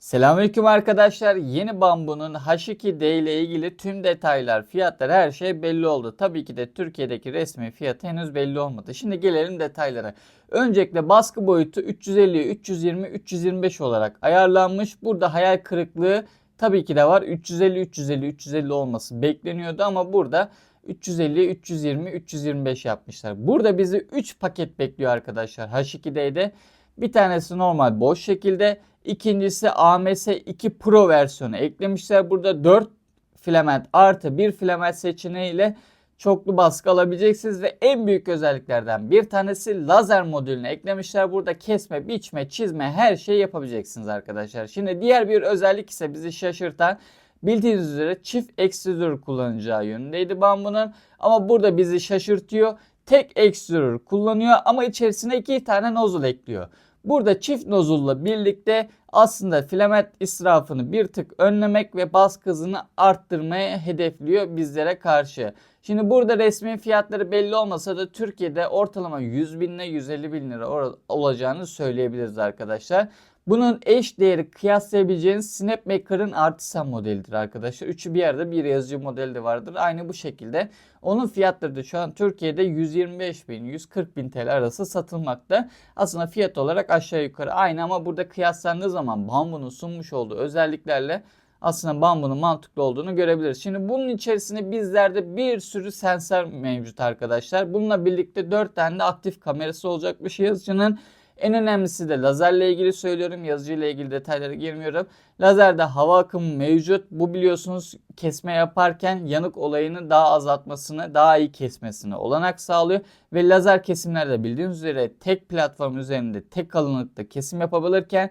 Selamünaleyküm arkadaşlar. Yeni bambunun H2D ile ilgili tüm detaylar, fiyatlar her şey belli oldu. Tabii ki de Türkiye'deki resmi fiyatı henüz belli olmadı. Şimdi gelelim detaylara. Öncelikle baskı boyutu 350, 320, 325 olarak ayarlanmış. Burada hayal kırıklığı tabii ki de var. 350, 350, 350 olması bekleniyordu ama burada 350, 320, 325 yapmışlar. Burada bizi 3 paket bekliyor arkadaşlar H2D'de. Bir tanesi normal boş şekilde. İkincisi AMS 2 Pro versiyonu eklemişler. Burada 4 filament artı 1 filament seçeneğiyle çoklu baskı alabileceksiniz ve en büyük özelliklerden bir tanesi lazer modülünü eklemişler. Burada kesme, biçme, çizme her şeyi yapabileceksiniz arkadaşlar. Şimdi diğer bir özellik ise bizi şaşırtan bildiğiniz üzere çift ekstrüdör kullanacağı yönündeydi bambunun. Ama burada bizi şaşırtıyor. Tek ekstrüdör kullanıyor ama içerisine iki tane nozul ekliyor. Burada çift nozulla birlikte aslında filament israfını bir tık önlemek ve baskı hızını arttırmaya hedefliyor bizlere karşı. Şimdi burada resmi fiyatları belli olmasa da Türkiye'de ortalama 100 bin ile 150 bin lira olacağını söyleyebiliriz arkadaşlar. Bunun eş değeri kıyaslayabileceğiniz Snapmaker'ın Artisan modelidir arkadaşlar. Üçü bir yerde bir yazıcı modeli de vardır. Aynı bu şekilde. Onun fiyatları da şu an Türkiye'de 125 bin, 140 bin TL arası satılmakta. Aslında fiyat olarak aşağı yukarı aynı ama burada kıyaslandığı zaman Bambu'nun sunmuş olduğu özelliklerle aslında Bambu'nun mantıklı olduğunu görebiliriz. Şimdi bunun içerisinde bizlerde bir sürü sensör mevcut arkadaşlar. Bununla birlikte 4 tane de aktif kamerası olacakmış yazıcının. En önemlisi de lazerle ilgili söylüyorum. Yazıcıyla ilgili detaylara girmiyorum. Lazerde hava akımı mevcut. Bu biliyorsunuz kesme yaparken yanık olayını daha azaltmasını, daha iyi kesmesine olanak sağlıyor. Ve lazer kesimlerde bildiğiniz üzere tek platform üzerinde tek kalınlıkta kesim yapabilirken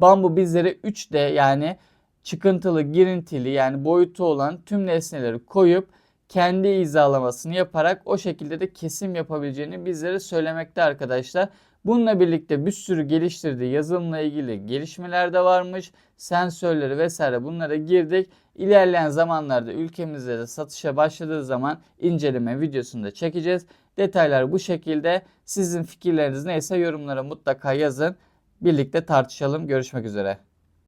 Bambu bizlere 3D yani çıkıntılı, girintili yani boyutu olan tüm nesneleri koyup kendi hizalamasını yaparak o şekilde de kesim yapabileceğini bizlere söylemekte arkadaşlar. Bununla birlikte bir sürü geliştirdiği yazılımla ilgili gelişmeler de varmış. Sensörleri vesaire bunlara girdik. İlerleyen zamanlarda ülkemizde de satışa başladığı zaman inceleme videosunu da çekeceğiz. Detaylar bu şekilde. Sizin fikirleriniz neyse yorumlara mutlaka yazın. Birlikte tartışalım. Görüşmek üzere.